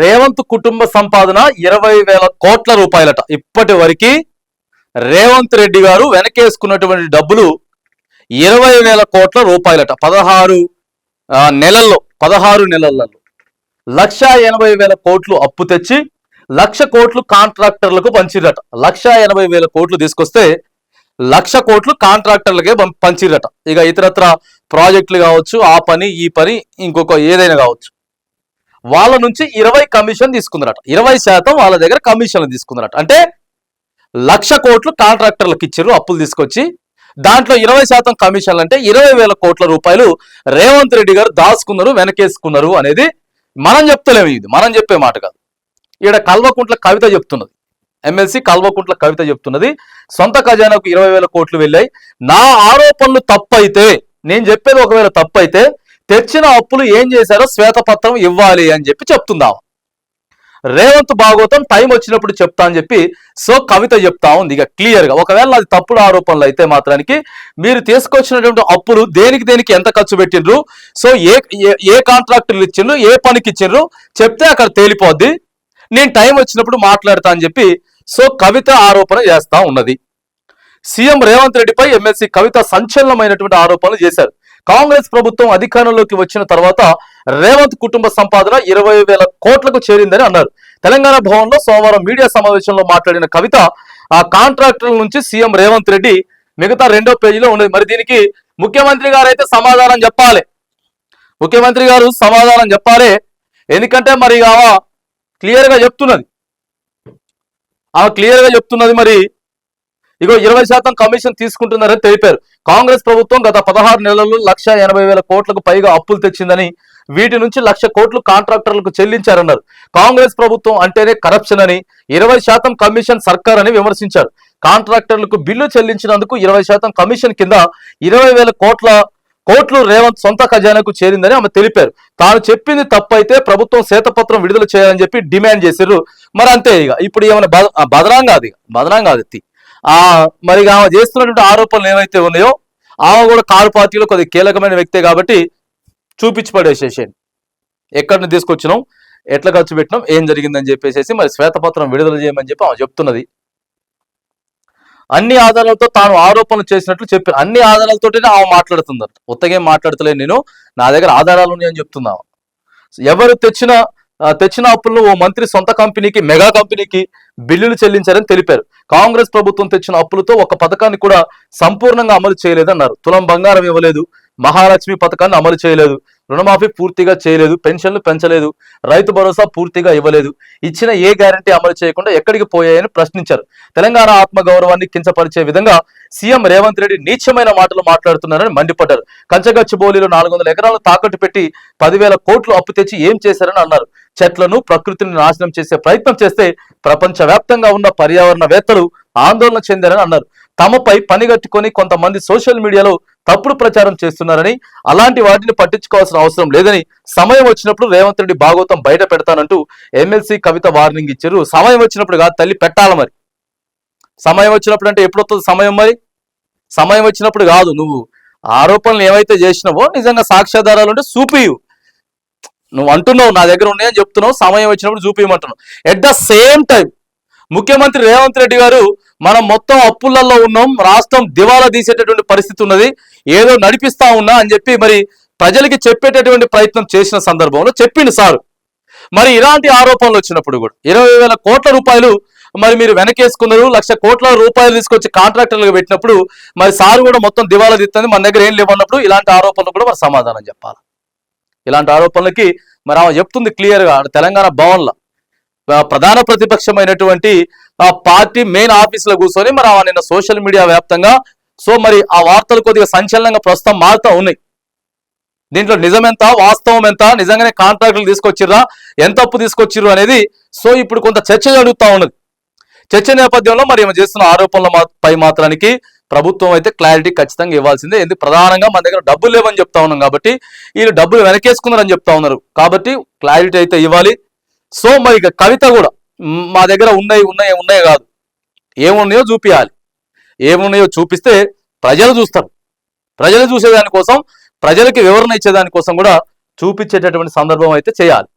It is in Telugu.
రేవంత్ కుటుంబ సంపాదన ఇరవై వేల కోట్ల రూపాయలట. ఇప్పటి వరకు రేవంత్ రెడ్డి గారు వెనకేసుకున్నటువంటి డబ్బులు ఇరవై వేల కోట్ల రూపాయలట. పదహారు నెలల్లో పదహారు నెలలలో. లక్ష ఎనభై వేల కోట్లు అప్పు తెచ్చి లక్ష కోట్లు కాంట్రాక్టర్లకు పంచిరట లక్ష ఎనభై వేల కోట్లు తీసుకొస్తే లక్ష కోట్లు కాంట్రాక్టర్లకే పంచిరట ఇక ఇతరత్ర ప్రాజెక్టులు కావచ్చు ఆ పని ఈ పని ఇంకొక ఏదైనా కావచ్చు. వాళ్ళ నుంచి ఇరవై కమిషన్ తీసుకుందరట ఇరవై శాతం వాళ్ళ దగ్గర కమిషన్లు తీసుకుందరట అంటే లక్ష కోట్లు కాంట్రాక్టర్లకు ఇచ్చారు అప్పులు తీసుకొచ్చి. దాంట్లో ఇరవై శాతం కమిషన్లు అంటే ఇరవై వేల కోట్ల రూపాయలు రేవంత్ రెడ్డి గారు దాచుకున్నారు వెనకేసుకున్నారు అనేది మనం చెప్తలేము ఇది. మనం చెప్పే మాట కాదు. ఈడ కల్వకుంట్ల కవిత చెప్తున్నది. ఎమ్మెల్సీ కల్వకుంట్ల కవిత చెప్తున్నది. సొంత ఖజానాకు ఇరవై వేల కోట్లు వెళ్ళాయి. నా ఆరోపణలు తప్పైతే నేను చెప్పేది ఒకవేళ తప్పైతే తెచ్చిన అప్పులు ఏం చేశారో శ్వేతపత్రం ఇవ్వాలి అని చెప్పి చెప్తుందాం. రేవంత్ భాగవతం టైం వచ్చినప్పుడు చెప్తా అని చెప్పి సో కవిత చెప్తా ఉంది. ఇక క్లియర్గా ఒకవేళ అది తప్పుడు ఆరోపణలు అయితే మాత్రానికి మీరు తీసుకొచ్చినటువంటి అప్పులు దేనికి దేనికి ఎంత ఖర్చు పెట్టిండ్రు? సో ఏ ఏ- ఏ కాంట్రాక్టులు ఇచ్చిండ్రు? ఏ పనికి ఇచ్చిండ్రు? చెప్తే అక్కడ తేలిపోద్ది. నేను టైం వచ్చినప్పుడు మాట్లాడతా అని చెప్పి సో కవిత ఆరోపణ చేస్తా ఉన్నది. సీఎం రేవంత్ రెడ్డిపై ఎమ్మెల్సీ కవిత సంచలనమైనటువంటి ఆరోపణలు చేశారు. కాంగ్రెస్ ప్రభుత్వం అధికారంలోకి వచ్చిన తర్వాత రేవంత్ కుటుంబ సంపాదన ఇరవై వేల కోట్లకు చేరిందని అన్నారు. తెలంగాణ భవన్లో సోమవారం మీడియా సమావేశంలో మాట్లాడిన కవిత ఆ కాంట్రాక్టర్ల నుంచి సీఎం రేవంత్ రెడ్డి మిగతా రెండో పేజీలో ఉన్నది. మరి దీనికి ముఖ్యమంత్రి గారు అయితే సమాధానం చెప్పాలి. ముఖ్యమంత్రి గారు సమాధానం చెప్పాలి. ఎందుకంటే మరి ఆమె క్లియర్గా చెప్తున్నది. ఆమె క్లియర్గా చెప్తున్నది మరి ఇగో ఇరవై శాతం కమిషన్ తీసుకుంటున్నారని తెలిపారు. కాంగ్రెస్ ప్రభుత్వం గత పదహారు నెలల్లో లక్ష ఎనభై వేల కోట్లకు పైగా అప్పులు తెచ్చిందని వీటి నుంచి లక్ష కోట్లు కాంట్రాక్టర్లకు చెల్లించారన్నారు. కాంగ్రెస్ ప్రభుత్వం అంటేనే కరప్షన్ అని ఇరవై శాతం కమిషన్ సర్కార్ అని విమర్శించారు. కాంట్రాక్టర్లకు బిల్లు చెల్లించినందుకు ఇరవై శాతం కమిషన్ కింద ఇరవై వేల కోట్ల కోట్లు రేవంత్ సొంత ఖజానాకు చేరిందని ఆమె తెలిపారు. తాను చెప్పింది తప్పైతే ప్రభుత్వం శ్వేతపత్రం విడుదల చేయాలని చెప్పి డిమాండ్ చేశారు. మరి అంతే ఇక ఇప్పుడు ఏమైనా బద బదనాం కాదు ఇక బదనాం కాదు ఆ మరి ఆమె చేస్తున్నటువంటి ఆరోపణలు ఏవైతే ఉన్నాయో ఆమె కూడా కారు పార్టీలో కొద్ది కీలకమైన వ్యక్తే కాబట్టి చూపించి పడేసేసేయండి ఎక్కడి నుంచి తీసుకొచ్చినాం ఎట్లా ఖర్చు పెట్టినాం ఏం జరిగిందని చెప్పేసి మరి శ్వేతపత్రం విడుదల చేయమని చెప్పి ఆమె చెప్తున్నది. అన్ని ఆధారాలతో తాను ఆరోపణలు చేసినట్లు చెప్పి అన్ని ఆధారాలతోనే ఆమె మాట్లాడుతుందట. ఉత్తగేం మాట్లాడతలేదు నేను నా దగ్గర ఆధారాలు ఉన్నాయని చెప్తున్నావు ఎవరు తెచ్చినా తెచ్చిన అప్పులను ఓ మంత్రి సొంత కంపెనీకి మెగా కంపెనీకి బిల్లులు చెల్లించారని తెలిపారు. కాంగ్రెస్ ప్రభుత్వం తెచ్చిన అప్పులతో ఒక పథకాన్ని కూడా సంపూర్ణంగా అమలు చేయలేదన్నారు. తులం బంగారం ఇవ్వలేదు. మహాలక్ష్మి పథకాన్ని అమలు చేయలేదు. రుణమాఫీ పూర్తిగా చేయలేదు పెన్షన్లు పెంచలేదు రైతు భరోసా పూర్తిగా ఇవ్వలేదు. ఇచ్చిన ఏ గ్యారంటీ అమలు చేయకుండా ఎక్కడికి పోయాయని ప్రశ్నించారు. తెలంగాణ ఆత్మగౌరవాన్ని కించపరిచే విధంగా సీఎం రేవంత్ రెడ్డి నీచమైన మాటలు మాట్లాడుతున్నారని మండిపడ్డారు. కంచగచ్చిబౌలిలో నాలుగు వందల ఎకరాలు తాకట్టు పెట్టి పదివేల కోట్లు అప్పు తెచ్చి ఏం చేశారని అన్నారు. చెట్లను ప్రకృతిని నాశనం చేసే ప్రయత్నం చేస్తే ప్రపంచ వ్యాప్తంగా ఉన్న పర్యావరణవేత్తలు ఆందోళన చెందారని అన్నారు. తమపై పనిగట్టుకొని కొంతమంది సోషల్ మీడియాలో తప్పుడు ప్రచారం చేస్తున్నారని అలాంటి వాటిని పట్టించుకోవాల్సిన అవసరం లేదని సమయం వచ్చినప్పుడు రేవంత్ రెడ్డి భాగవతం బయట పెడతానంటూ ఎమ్మెల్సీ కవిత వార్నింగ్ ఇచ్చారు. సమయం వచ్చినప్పుడు కాదు తల్లి పెట్టాల మరి. సమయం వచ్చినప్పుడు అంటే ఎప్పుడు వస్తుంది సమయం మరి? సమయం వచ్చినప్పుడు కాదు నువ్వు. ఆరోపణలు ఏవైతే చేసినావో నిజంగా సాక్ష్యాధారాలు ఉంటే చూపియు. నువ్వు అంటున్నావు నా దగ్గర ఉన్నాయని చెప్తున్నావు సమయం వచ్చినప్పుడు చూపించమంటున్నావు ఎట్ ద సేమ్ టైం ముఖ్యమంత్రి రేవంత్ రెడ్డి గారు మనం మొత్తం అప్పులలో ఉన్నాం రాష్ట్రం దివాలా తీసేటటువంటి పరిస్థితి ఉన్నది ఏదో నడిపిస్తా ఉన్నా అని చెప్పి మరి ప్రజలకి చెప్పేటటువంటి ప్రయత్నం చేసిన సందర్భంలో చెప్పిండు సార్. మరి ఇలాంటి ఆరోపణలు వచ్చినప్పుడు కూడా ఇరవై వేల కోట్ల రూపాయలు మరి మీరు వెనకేసుకున్నారు లక్ష కోట్ల రూపాయలు తీసుకొచ్చి కాంట్రాక్టర్లకు పెట్టినప్పుడు మరి సార్ కూడా మొత్తం దివాలా తీస్తుంది మన దగ్గర ఏం లేవన్నప్పుడు ఇలాంటి ఆరోపణలు కూడా మరి సమాధానం చెప్పాలి. ఇలాంటి ఆరోపణలకి మరి ఆమె చెప్తుంది క్లియర్గా తెలంగాణ భవన్లో. ప్రధాన ప్రతిపక్షమైనటువంటి ఆ పార్టీ మెయిన్ ఆఫీసులో కూర్చొని మరి ఆ నిన్న సోషల్ మీడియా వ్యాప్తంగా సో మరి ఆ వార్తలు కొద్దిగా సంచలనంగా ప్రస్తుతం మారుతా ఉన్నాయి. దీంట్లో నిజం ఎంత వాస్తవం ఎంత నిజంగానే కాంట్రాక్టులు తీసుకొచ్చిర్రా ఎంత అప్పు తీసుకొచ్చిర్రు అనేది సో ఇప్పుడు కొంత చర్చ జరుగుతూ ఉన్నది. చర్చ నేపథ్యంలో మరి ఈమె చేస్తున్న ఆరోపణల పై మాత్రానికి ప్రభుత్వం అయితే క్లారిటీ ఖచ్చితంగా ఇవ్వాల్సిందే. ఎందుకు? ప్రధానంగా మన దగ్గర డబ్బులు లేవని చెప్తా ఉన్నాం కాబట్టి వీళ్ళు డబ్బులు వెనకేసుకున్నారని చెప్తా ఉన్నారు. కాబట్టి క్లారిటీ అయితే ఇవ్వాలి. సో మరి ఇక కవిత కూడా మా దగ్గర ఉన్నాయి ఉన్నాయి ఉన్నాయి కాదు. ఏమున్నాయో చూపించాలి ఏమున్నాయో చూపిస్తే ప్రజలు చూస్తారు. ప్రజలు చూసేదానికోసం ప్రజలకి వివరణ ఇచ్చేదానికోసం కూడా చూపించేటటువంటి సందర్భం అయితే చేయాలి.